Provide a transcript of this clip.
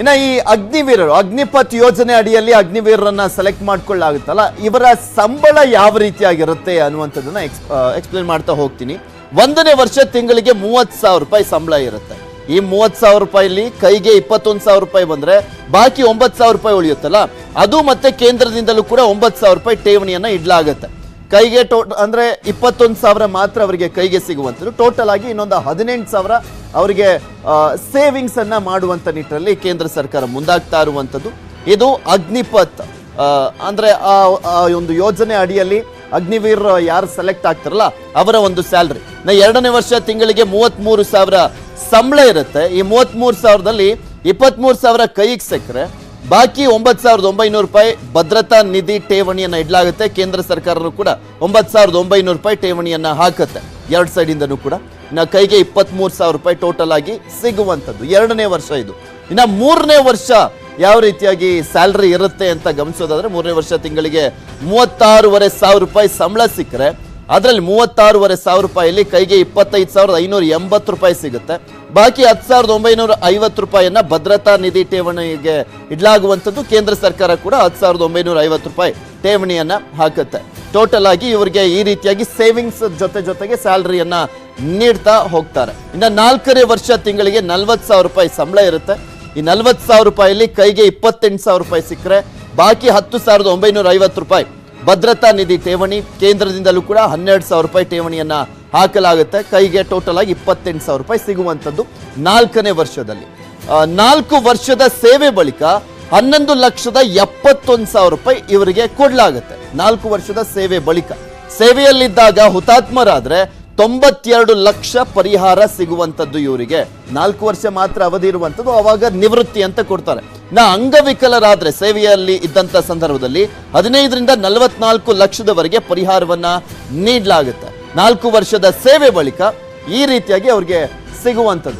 ಇನ್ನ ಈ ಅಗ್ನಿವೀರರು, ಅಗ್ನಿಪಥ್ ಯೋಜನೆ ಅಡಿಯಲ್ಲಿ ಅಗ್ನಿವೀರರನ್ನ ಸೆಲೆಕ್ಟ್ ಮಾಡ್ಕೊಳ್ಳಾಗುತ್ತಲ್ಲ, ಇವರ ಸಂಬಳ ಯಾವ ರೀತಿಯಾಗಿರುತ್ತೆ ಅನ್ನುವಂಥದ್ದನ್ನ ಎಕ್ಸ್ಪ್ಲೇನ್ ಮಾಡ್ತಾ ಹೋಗ್ತೀನಿ. ಒಂದನೇ ವರ್ಷ ತಿಂಗಳಿಗೆ ಮೂವತ್ತು ಸಾವಿರ ರೂಪಾಯಿ ಸಂಬಳ ಇರುತ್ತೆ. ಈ ಮೂವತ್ತು ಸಾವಿರ ರೂಪಾಯಿಲಿ ಕೈಗೆ ಇಪ್ಪತ್ತೊಂದು ಸಾವಿರ ರೂಪಾಯಿ ಬಂದರೆ ಬಾಕಿ ಒಂಬತ್ತು ಸಾವಿರ ರೂಪಾಯಿ ಉಳಿಯುತ್ತಲ್ಲ, ಅದು ಮತ್ತೆ ಕೇಂದ್ರದಿಂದಲೂ ಕೂಡ ಒಂಬತ್ತು ಸಾವಿರ ರೂಪಾಯಿ ಠೇವಣಿಯನ್ನು ಇಡ್ಲಾಗತ್ತೆ. ಕೈಗೆ ಟೋ ಅಂದರೆ ಇಪ್ಪತ್ತೊಂದು ಸಾವಿರ ಮಾತ್ರ ಅವರಿಗೆ ಕೈಗೆ ಸಿಗುವಂಥದ್ದು. ಟೋಟಲ್ ಆಗಿ ಇನ್ನೊಂದು ಹದಿನೆಂಟು ಸಾವಿರ ಅವರಿಗೆ ಸೇವಿಂಗ್ಸನ್ನು ಮಾಡುವಂಥ ನಿಟ್ಟಿನಲ್ಲಿ ಕೇಂದ್ರ ಸರ್ಕಾರ ಮುಂದಾಗ್ತಾ ಇರುವಂಥದ್ದು. ಇದು ಅಗ್ನಿಪಥ್ ಅಂದರೆ ಆ ಒಂದು ಯೋಜನೆ ಅಡಿಯಲ್ಲಿ ಅಗ್ನಿವೀರ್ ಯಾರು ಸೆಲೆಕ್ಟ್ ಆಗ್ತಾರಲ್ಲ, ಅವರ ಒಂದು ಸ್ಯಾಲ್ರಿ ನಾ ಎರಡನೇ ವರ್ಷ ತಿಂಗಳಿಗೆ ಮೂವತ್ತ್ಮೂರು ಸಾವಿರ ಸಂಬಳ ಇರುತ್ತೆ. ಈ ಮೂವತ್ತ್ಮೂರು ಸಾವಿರದಲ್ಲಿ ಇಪ್ಪತ್ತ್ಮೂರು ಸಾವಿರ ಕೈಗೆ ಸಿಕ್ಕರೆ ಬಾಕಿ ಒಂಬತ್ತು ಸಾವಿರದ ಒಂಬೈನೂರು ರೂಪಾಯಿ ಭದ್ರತಾ ನಿಧಿ ಠೇವಣಿಯನ್ನ ಇಡಲಾಗುತ್ತೆ. ಕೇಂದ್ರ ಸರ್ಕಾರನು ಕೂಡ ಒಂಬತ್ತು ಸಾವಿರದ ಒಂಬೈನೂರು ರೂಪಾಯಿ ಠೇವಣಿಯನ್ನ ಹಾಕುತ್ತೆ. ಎರಡು ಸೈಡಿಂದನೂ ಕೂಡ. ಇನ್ನು ಕೈಗೆ ಇಪ್ಪತ್ತ್ಮೂರು ಸಾವಿರ ರೂಪಾಯಿ ಟೋಟಲ್ ಆಗಿ ಸಿಗುವಂಥದ್ದು. ಎರಡನೇ ವರ್ಷ ಇದು. ಇನ್ನು ಮೂರನೇ ವರ್ಷ ಯಾವ ರೀತಿಯಾಗಿ ಸ್ಯಾಲ್ರಿ ಇರುತ್ತೆ ಅಂತ ಗಮನಿಸೋದಾದ್ರೆ, ಮೂರನೇ ವರ್ಷ ತಿಂಗಳಿಗೆ ಮೂವತ್ತಾರೂವರೆ ಸಾವಿರ ರೂಪಾಯಿ ಸಂಬಳ ಸಿಕ್ಕರೆ ಅದರಲ್ಲಿ ಮೂವತ್ತಾರೂವರೆ ಸಾವಿರ ರೂಪಾಯಿಯಲ್ಲಿ ಕೈಗೆ ಇಪ್ಪತ್ತೈದು ಸಾವಿರದ ಐನೂರ ಎಂಬತ್ತು ರೂಪಾಯಿ ಸಿಗುತ್ತೆ. ಬಾಕಿ ಹತ್ತು ಸಾವಿರದ ಒಂಬೈನೂರ ಐವತ್ತು ರೂಪಾಯಿಯನ್ನು ಭದ್ರತಾ ನಿಧಿ ಠೇವಣಿಗೆ ಇಡಲಾಗುವಂಥದ್ದು. ಕೇಂದ್ರ ಸರ್ಕಾರ ಕೂಡ ಹತ್ತು ಸಾವಿರದ ಒಂಬೈನೂರ ಐವತ್ತು ರೂಪಾಯಿ ಠೇವಣಿಯನ್ನು ಹಾಕುತ್ತೆ. ಟೋಟಲ್ ಆಗಿ ಇವರಿಗೆ ಈ ರೀತಿಯಾಗಿ ಸೇವಿಂಗ್ಸ್ ಜೊತೆ ಜೊತೆಗೆ ಸ್ಯಾಲ್ರಿಯನ್ನು ನೀಡ್ತಾ ಹೋಗ್ತಾರೆ. ಇನ್ನು ನಾಲ್ಕನೇ ವರ್ಷ ತಿಂಗಳಿಗೆ ನಲ್ವತ್ತು ಸಾವಿರ ರೂಪಾಯಿ ಸಂಬಳ ಇರುತ್ತೆ. ಈ ನಲ್ವತ್ತು ಸಾವಿರ ರೂಪಾಯಿಯಲ್ಲಿ ಕೈಗೆ ಇಪ್ಪತ್ತೆಂಟು ಸಾವಿರ ರೂಪಾಯಿ ಸಿಕ್ಕರೆ, ಬಾಕಿ ಹತ್ತು ಸಾವಿರದ ಒಂಬೈನೂರ ಐವತ್ತು ರೂಪಾಯಿ ಭದ್ರತಾ ನಿಧಿ ಠೇವಣಿ ಕೇಂದ್ರದಿಂದಲೂ ಕೂಡ ಹನ್ನೆರಡು ಸಾವಿರ ರೂಪಾಯಿ ಠೇವಣಿಯನ್ನು ಹಾಕಲಾಗುತ್ತೆ. ಕೈಗೆ ಟೋಟಲ್ ಆಗಿ ಇಪ್ಪತ್ತೆಂಟು ಸಾವಿರ ರೂಪಾಯಿ ಸಿಗುವಂಥದ್ದು ನಾಲ್ಕನೇ ವರ್ಷದಲ್ಲಿ. ನಾಲ್ಕು ವರ್ಷದ ಸೇವೆ ಬಳಿಕ ಹನ್ನೊಂದು ಲಕ್ಷದ ಎಪ್ಪತ್ತೊಂದು ಸಾವಿರ ರೂಪಾಯಿ ಇವರಿಗೆ ಕೊಡಲಾಗುತ್ತೆ. ನಾಲ್ಕು ವರ್ಷದ ಸೇವೆ ಬಳಿಕ. ಸೇವೆಯಲ್ಲಿದ್ದಾಗ ಹುತಾತ್ಮರಾದ್ರೆ ತೊಂಬತ್ತೆರಡು ಲಕ್ಷ ಪರಿಹಾರ ಸಿಗುವಂಥದ್ದು ಇವರಿಗೆ. ನಾಲ್ಕು ವರ್ಷ ಮಾತ್ರ ಅವಧಿ ಇರುವಂಥದ್ದು ಅವಾಗ ನಿವೃತ್ತಿ ಅಂತ ಕೊಡ್ತಾರೆ. ನಾ ಅಂಗವಿಕಲರಾದ್ರೆ ಸೇವೆಯಲ್ಲಿ ಇದ್ದಂಥ ಸಂದರ್ಭದಲ್ಲಿ ಹದಿನೈದರಿಂದ ನಲವತ್ನಾಲ್ಕು ಲಕ್ಷದವರೆಗೆ ಪರಿಹಾರವನ್ನ ನೀಡಲಾಗುತ್ತೆ. ನಾಲ್ಕು ವರ್ಷದ ಸೇವೆ ಬಳಿಕ ಈ ರೀತಿಯಾಗಿ ಅವ್ರಿಗೆ ಸಿಗುವಂಥದ್ದು